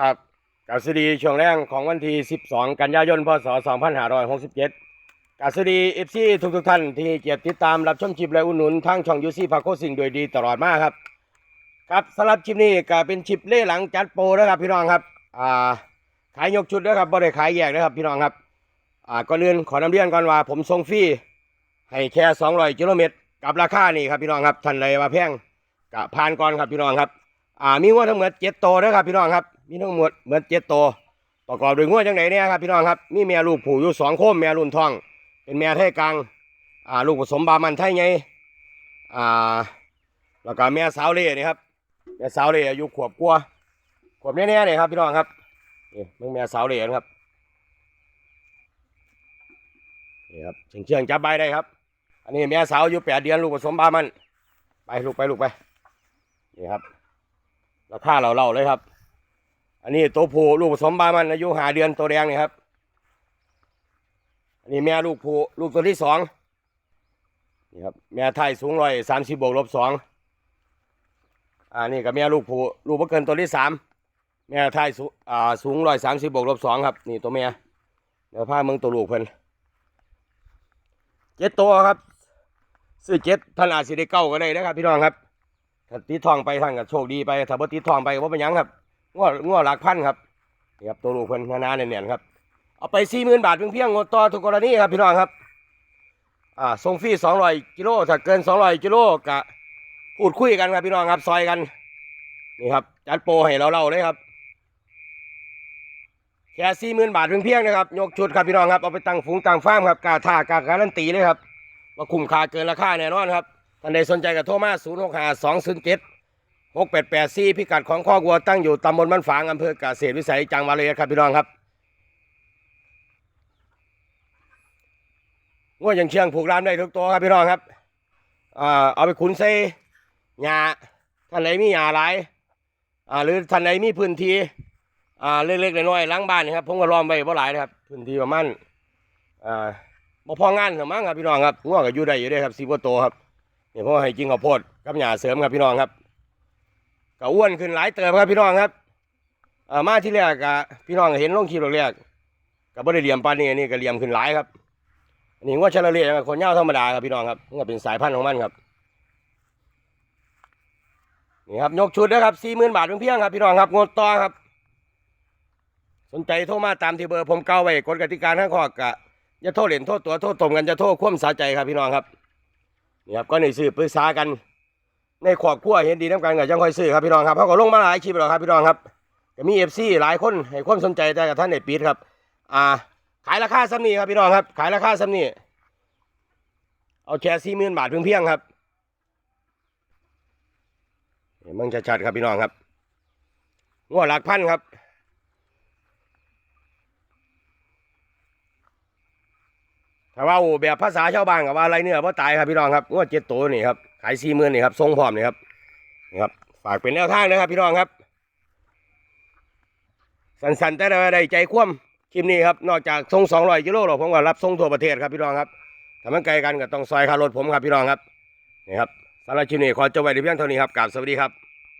ครับกับสดีช่วงแรกของวันที่ 12 กันยายน พศ 2567กับสวัสดีเอฟซีทุกทุกท่านที่เกียรติดตามรับชมคลิปและอุดหนุนทางช่องยูซี่พาโคสิ่งโดยดีตลอดมาครับ ครับสำหรับคลิปนี้ก็เป็นคลิปเล่หลังจัดโปรนะครับพี่น้องครับอ่าขายยกชุดนะครับบ่ได้ขายแยกนะครับพี่น้องครับอ่าก่อนอื่นขอนำเรียนก่อนว่าผมส่งฟรีให้แค่ 200กิโลเมตรกับราคานี่ครับพี่น้องครับท่านใดว่าแพงก็ผ่านก่อนครับพี่น้องครับอ่ามีงวดทั้งหมดเจ็ดตัวนะครับพี่น้องครับ มีทั้งหมดเหมือนเจ็ดตัวประกอบด้วยงวดจังไหนเนี่ยครับพี่น้องครับมีแม่ลูกผูอยู่สองโคมแม่รุ่นทอง เป็นแม่ไทยกลางอ่าลูกผสมบามันไทยไงอ่าแล้วก็แม่สาวเล่นี่ครับแม่สาวเล่อายุขวบกว่าขวบแน่ๆเนี่ยครับพี่น้องครับนี่มึงแม่สาวเล่นะครับนี่ครับเชียงเชียงจับใบได้ครับ อันนี้แม่สาวอายุแปดเดือนลูกผสมบามัน ไปลูกไปลูกไปนี่ครับราคาเราเล่าเลยครับ อันนี้ตัวผู้ลูกผสมบามันอายุหาเดือนตัวแดงนี่ครับ อันนี้แม่ลูกผู้ลูกตัวที่สองนี่ครับแม่ไทยสูงร้อยสามสิบบวกลบสองอ่านี่กับแม่ลูกผู้ลูกบ่เกินตัวที่สามแม่ไทยสูอ่าสูงร้อยสามสิบบวกลบสองครับ นี่ตัวแม่เดี๋ยวพาเมืองตัวลูกเพิ่นเจ็ดตัวครับซื้อเจ็ดท่านอาจสิได้เก้าก็ได้นะครับ พี่น้องครับถ้าติดทองไปท่านก็โชคดีไปถ้าบ่ติดทองไปก็บ่เป็นหยังครับ ง้อง้อหลักพันครับนี่ครับตัวลูกเพิ่นหนาๆแน่นๆครับ เอาไปสี่หมื่นบาทเพียงๆงดต่อทุกกรณีครับพี่น้องครับ อ่าส่งฟรีสองร้อยกิโลถ้าเกินสองร้อยกิโลกะพูดคุยกันครับพี่น้องครับซอยกัน นี่ครับจัดโปรให้เราเล่าเลยครับแค่สี่หมื่นบาทเพียงๆนะครับยกชุดครับพี่น้องครับเอาไปตั้งฝูงตั้งฟาร์มครับกาท่ากาการันตีเลยครับว่าคุ้มค่าเกินราคาแน่นอนครับท่านใดสนใจก็โทรมา0 6 5 2 0 7 6 8 8 4 พิกัดของข้อกวัวตั้งอยู่ตำบลบ้านฝางอำเภอกเกษตรวิสัยจังหวัดเลยครับพี่น้องครับงวดอย่างเชียงผูกรามได้ทุกตัวครับพี่น้องครับเอาไปขุนใส่หญ้าท่านใดมีหญ้าหลายหรือท่านใดมีพื้นที่เล็กๆน้อยๆล้างบ้านนี่ครับผมก็ล้อมไว้บ่หลายนะครับพื้นที่ประมาณอ่าบ่พองานหรือมั้งครับพี่น้องครับงวก็อยู่ได้อยู่เด้ครับสีบัวโตครับเนี่ยผมให้กินข้าวโพดกับหญ้าเสริมครับพี่น้องครับ ก็อ้วนขึ้นหลายเติมครับพี่น้องครับเอ่อมาที่แรกก็พี่น้องเห็นลงคลิปแรกก็บ่ได้เหลี่ยมปานนี้นนี้ก็เหลี่ยมขึ้นหลายครับอันนี้ว่าชาละเลียคนเหย้าธรรมดาครับพี่น้องครับนก็เป็นสายพันธุ์ของมันครับนี่ครับยกชุดนะครับสี่หมื่นบาทเพียงครับพี่น้องครับงดต่อครับ สนใจโทรมาตามที่เบอร์ผมเก่าไว้กฎกติกาทั้งข้อกะอย่าโทษเหรียญโทษตัวโทษตมกันจะโทษคว่ำสาใจครับพี่น้องครับนี่ครับก็ในซื้อปรึกษากัน ในครอบครัวเห็นดีน้ำกันกับจังค่อยซื้อครับพี่น้องครับเขาก็ลงมาหลายคลิปแล้วครับพี่น้องครับก็มีเอฟซีหลายคนให้ความสนใจแต่กับท่านในปีดครับ อ่า ขายราคาซ้ำนี้ครับพี่น้องครับ ขายราคาซ้ำนี้เอาแค่สี่หมื่นบาทเพียงๆครับมึงชัดๆครับพี่น้องครับงวดหลักพันครับถ้าว่าอ้แบบภาษาชาวบ้านกับว่าอะไรเนี่ยว่าตายครับพี่น้องครับงวดเจ็ดตัวนี่ครับ ขายสี่หมื่นนี่ครับทรงพร้อมนี่ครับนี่ครับ ฝากเป็นแนวทางนะครับพี่น้องครับ สันๆแต่ได้ใจคว่ำคลิปนี้ครับนอกจากทรงสองร้อยกิโลหรอกผมก็รับทรงทั่วประเทศครับพี่น้องครับถ้ามันไกลกันก็ต้องซอยคารถผมครับพี่น้องครับนี่ครับสำหรับคลิปนี้ขอจบไว้ในเพียงเท่านี้ครับกราบสวัสดีครับ